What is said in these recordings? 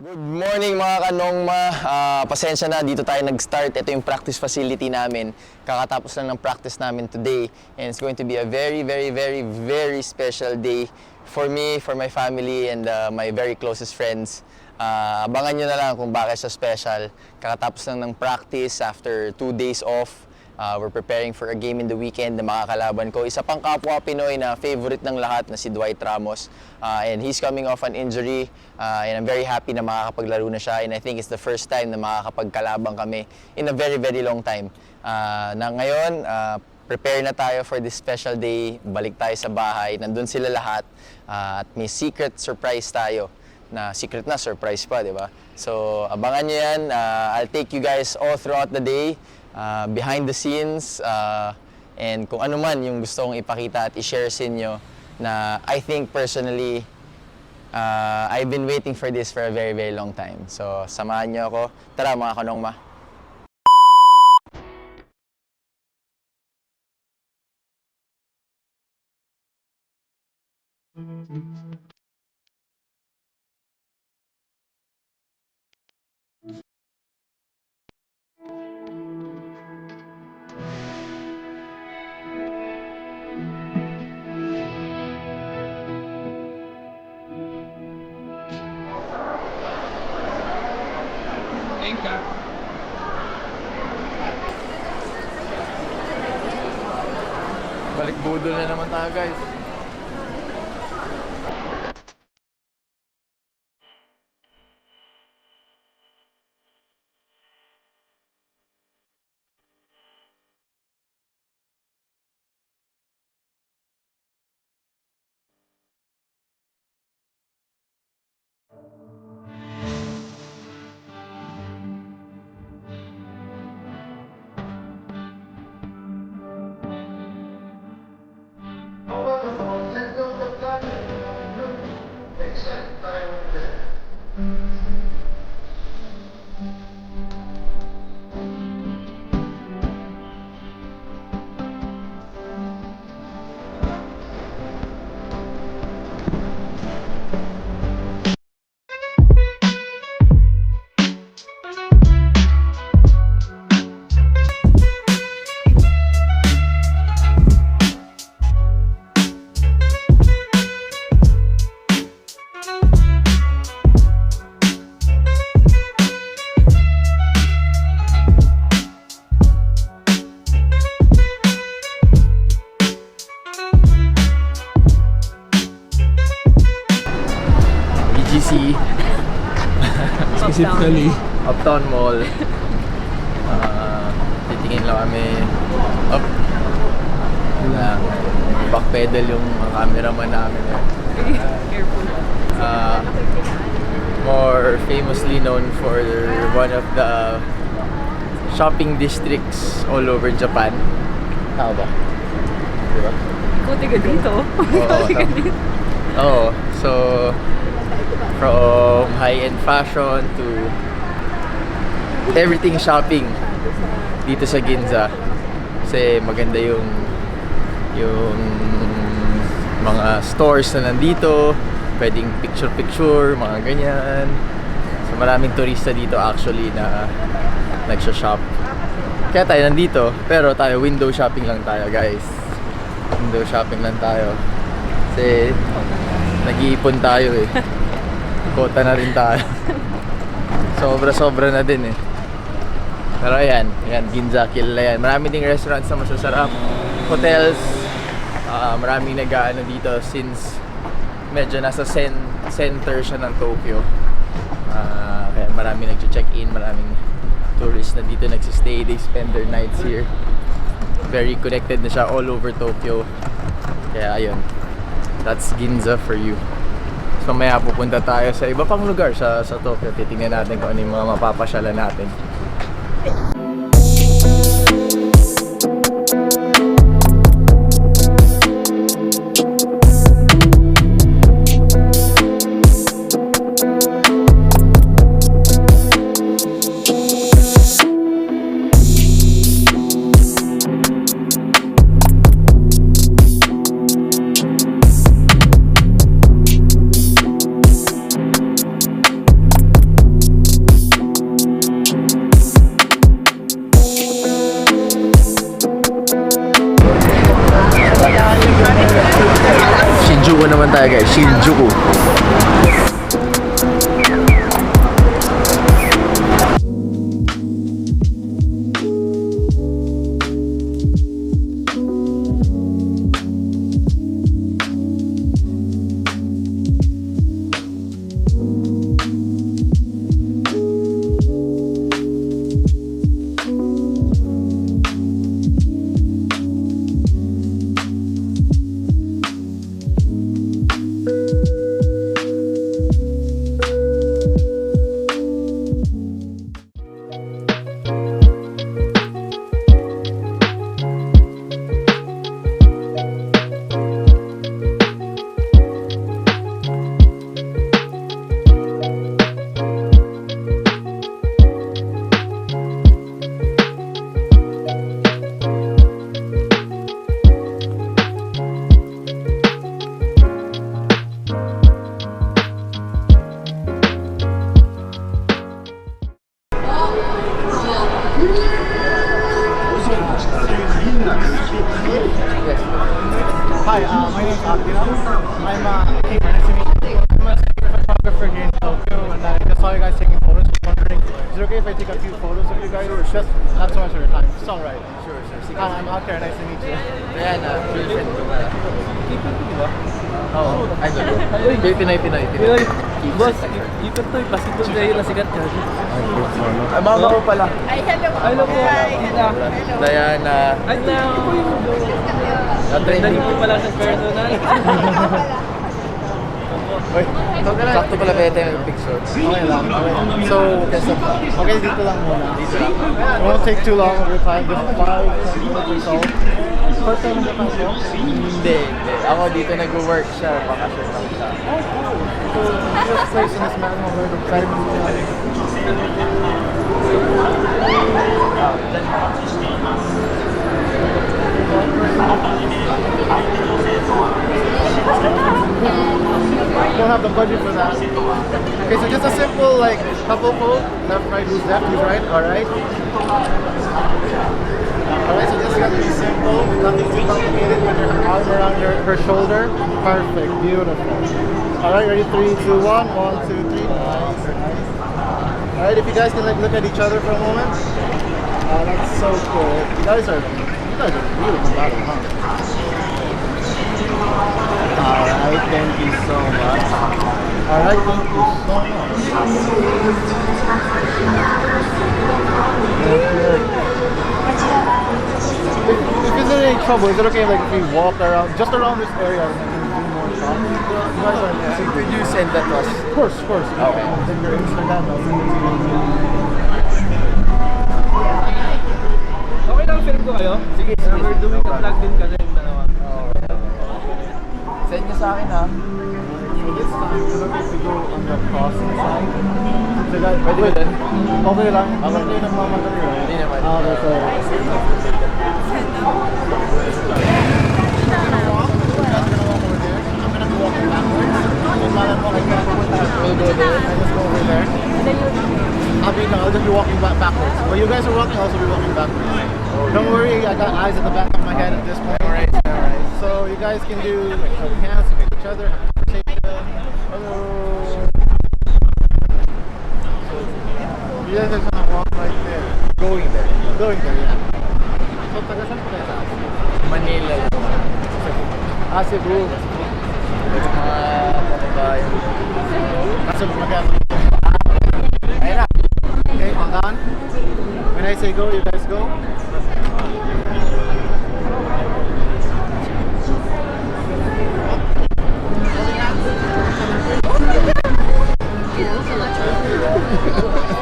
Good morning mga kanongma. Ah, pasensya na, dito tayo nag-start. Ito yung practice facility namin. Kakatapos lang ng practice namin today. And it's going to be a very, very, very, very special day for me, for my family, and uh, my very closest friends. Ah, abangan nyo na lang kung bakit siya special. Kakatapos lang ng practice after two days off. Uh, we're preparing for a game in the weekend na makakalaban ko. Isa pang kapwa Pinoy na favorite ng lahat na si Dwight Ramos. Uh, and he's coming off an injury. Uh, and I'm very happy na makakapaglaro na siya. And I think it's the first time na makakapagkalabang kami in a very, very long time. Uh, na ngayon, uh, prepare na tayo for this special day. Balik tayo sa bahay. Nandun sila lahat. Uh, at may secret surprise tayo na secret na surprise pa, di ba? So, abangan nyo yan. Uh, I'll take you guys all throughout the day, uh, behind the scenes, uh, and kung ano man yung gusto kong ipakita at i-share sa inyo na I think personally, uh, I've been waiting for this for a very, very long time. So, samahan nyo ako. Tara mga kanongma. Balik budol na naman tayo guys. Thank you. Up. Na back pedal yung mga cameraman namin. careful. uh, more famously known for one of the shopping districts all over Japan. Tama ba? Diba? Ikaw tiga dito. Oo, tama. Oo. So, from high-end fashion to everything shopping dito sa Ginza. Kasi maganda yung yung mga stores na nandito, pwedeng picture-picture, mga ganyan. So maraming turista dito actually na nagsha-shop. Kaya tayo nandito, pero tayo window shopping lang tayo guys. Window shopping lang tayo. Kasi nag-iipon tayo eh. Kota na rin tayo. Sobra-sobra na din eh. Pero ayan, ayan, Ginza, kilala yan. Marami ding restaurants na masasarap. Hotels, ah, maraming nag-ano dito since medyo nasa cen- center siya ng Tokyo. Ah, kaya marami nag-check-in, maraming tourists na dito nagsistay. They spend their nights here. Very connected na siya all over Tokyo. Kaya ayun, that's Ginza for you. So maya pupunta tayo sa iba pang lugar sa, sa Tokyo. Titingnan natin kung ano yung mga mapapasyalan natin. I take a few photos of you guys? Sure, just not so much of your time. It's all right. Sure, sure. Hi, I'm Akira. Nice to meet you. Ayan, uh, girlfriend ko pala. Oo, idol ko. Pinoy, Pinoy, Pinoy. Pinoy, boss, ikot to, pasito dahil nasikat ka. Ay, mama ko pala. Ay, hello po. Hello po. Hello. Diana. Ay, na, Trending nandito pala sa personal. Sakto pala pwede yung picture. Okay lang. Okay. So, okay, dito lang muna. It won't take too long your time. Just five, ten minutes or so. First time Japan po? Hindi, hindi. Ako dito nag-work siya, bakasyon lang siya. Oh, cool. So, this place in this mountain over the Vitamin don't have the budget for that. Okay, so just a simple like couple pose, left, right, who's left, who's right, alright? Alright, so just got to be simple, nothing too complicated with your arm around your her shoulder. Perfect, beautiful. Alright, ready? Three, two, one, one, two, three. Nice, nice. Alright, if you guys can like look at each other for a moment. Oh, that's so cool. You guys are guys are really combative, huh? Alright, thank you so much. Alright, thank you so much. If, if there's any trouble, is it okay like if we walk around, just around this area and then do more shopping? You guys are So could you send that to us? Of course, of course. Okay. Then your Instagram, I'll send it to you. Ko kayo? Sige, sige. We're doing a vlog din kasi yung dalawa. Send niyo sa akin ha. This time, we're going to go on the crossing side. Guys, Pwede ba dun? Okay lang. Okay. Hindi nagmamadali, right? Hindi naman. Ah, okay, so... We'll go there. I just go over there. I'll be, no, I'll just be walking back backwards. But you guys are walking, I'll also be walking backwards. Don't worry, I got eyes at the back of my head at this point. Alright, alright. So you guys can do hands with each other, have a conversation. Hello. So you guys are gonna walk right there. Going there. Going there, yeah. So taga saan po kayo sa Manila. Ah, Cebu. Mga kababayan. Kaso mag Ayun na. Okay, on down. When I say go, you guys go. One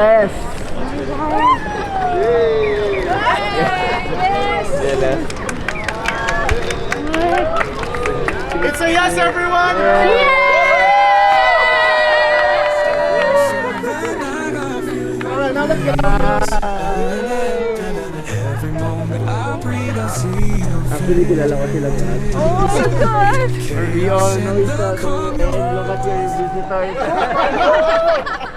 Yes! Yes! It's a yes, everyone! Alright, now let's get Every moment I breathe, I Actually, kilala ko sila lahat. Oh my God! We all know each other. And look at your visitors.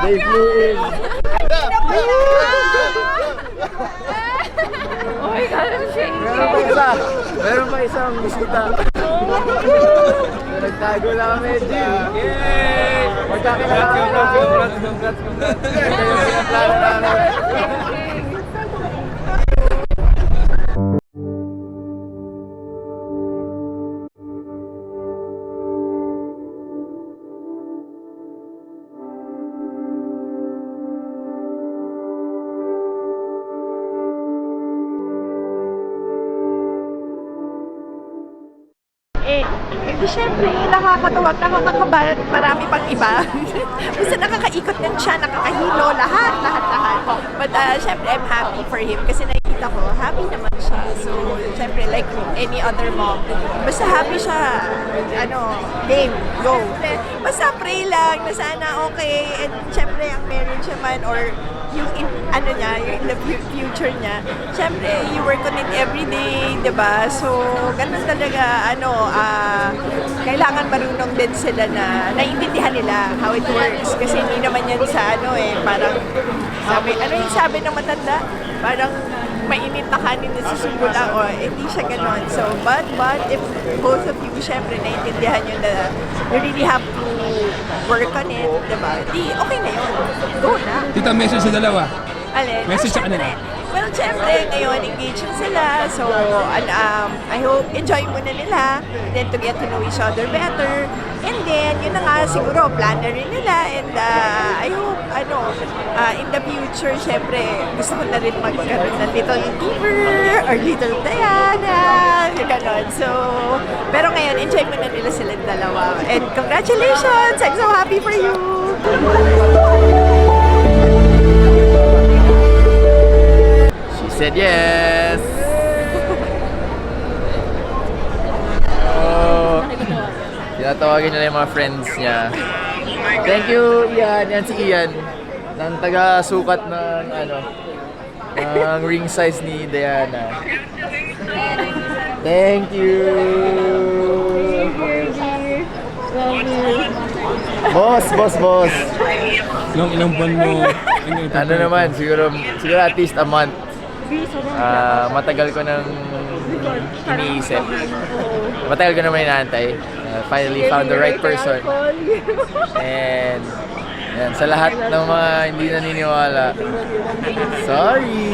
They flew in. Oh my God, I'm shaking. Meron pa isa. Meron pa isang bisita. Nagtago lang kami, Jim. Yay! Magkakilala ka. Congrats, congrats, congrats. Ito yung pinaplano namin. Nakakatawa, nakakakabalan, marami pang iba. Basta nakakaikot din siya, nakakahilo, lahat, lahat, lahat. But uh, syempre, I'm happy for him kasi nakikita ko, happy naman siya. So, syempre, like any other mom, basta happy siya, ano, game, go. Basta pray lang na sana okay, and syempre, ang marriage naman, or yung in, ano niya, yung in the fu- future niya, syempre, you work on it every day, di ba? So, ganun talaga, ano, ah, kailangan marunong din sila na naiintindihan nila how it works. Kasi hindi naman yan sa ano eh, parang, sabi, ano yung sabi ng matanda? Parang, mainit na kanin na susubula o hindi siya ganon. So, but, but, if both of you, syempre, naiintindihan nyo na you really have to work on it, di ba? Di, okay na yun. Go na. Tita, message sa dalawa. Alin? Message sa Ah, syempre. kanila. Well, syempre, ngayon, engaged na sila. So, and, um, I hope, enjoy muna nila. Then, to get to know each other better. And then, yun na nga, siguro, plan na rin nila. And uh, I hope, ano, uh, in the future, syempre, gusto ko na rin magkaroon ng little Giver or little Diana. Ganon. So, pero ngayon, enjoy muna nila silang dalawa. And congratulations! I'm so happy for you! Said yes! Oh, tinatawagin niya na yung mga friends niya. Thank you, Ian. Yan si Ian. Ng taga-sukat ng, ano, ng ring size ni Diana. Thank you! Boss, boss, boss. Ilang ilang buwan mo. Ano naman, siguro, siguro at least a month. Ah, matagal ko nang iniisip. Matagal ko naman inaantay. Ah, finally found the right person. And yan, sa lahat ng mga hindi naniniwala, sorry!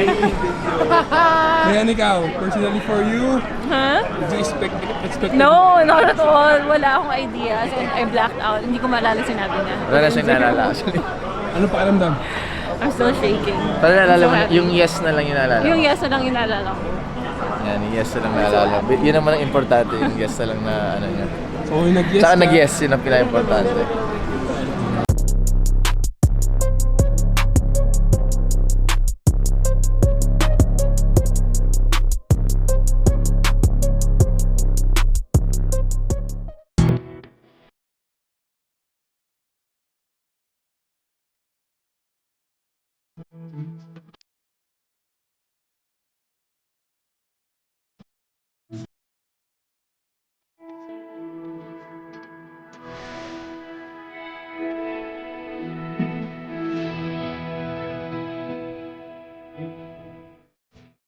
Ngayon ikaw, personally for you, Huh? did you expect, expect No, not at all. Wala akong idea. So, I blacked out. Hindi ko maalala sinabi niya. Wala na siyang naalala actually. Ano pakiramdam? I'm still shaking. Pero naalala mo, yung yes na lang yung naalala. Yung mo. yes na lang yung naalala ko. Yan, yung yes na lang naalala. Yun naman ang importante, yung yes na lang na ano niya. So, nag-yes Saka ka. nag-yes, yun ang pinaka-importante.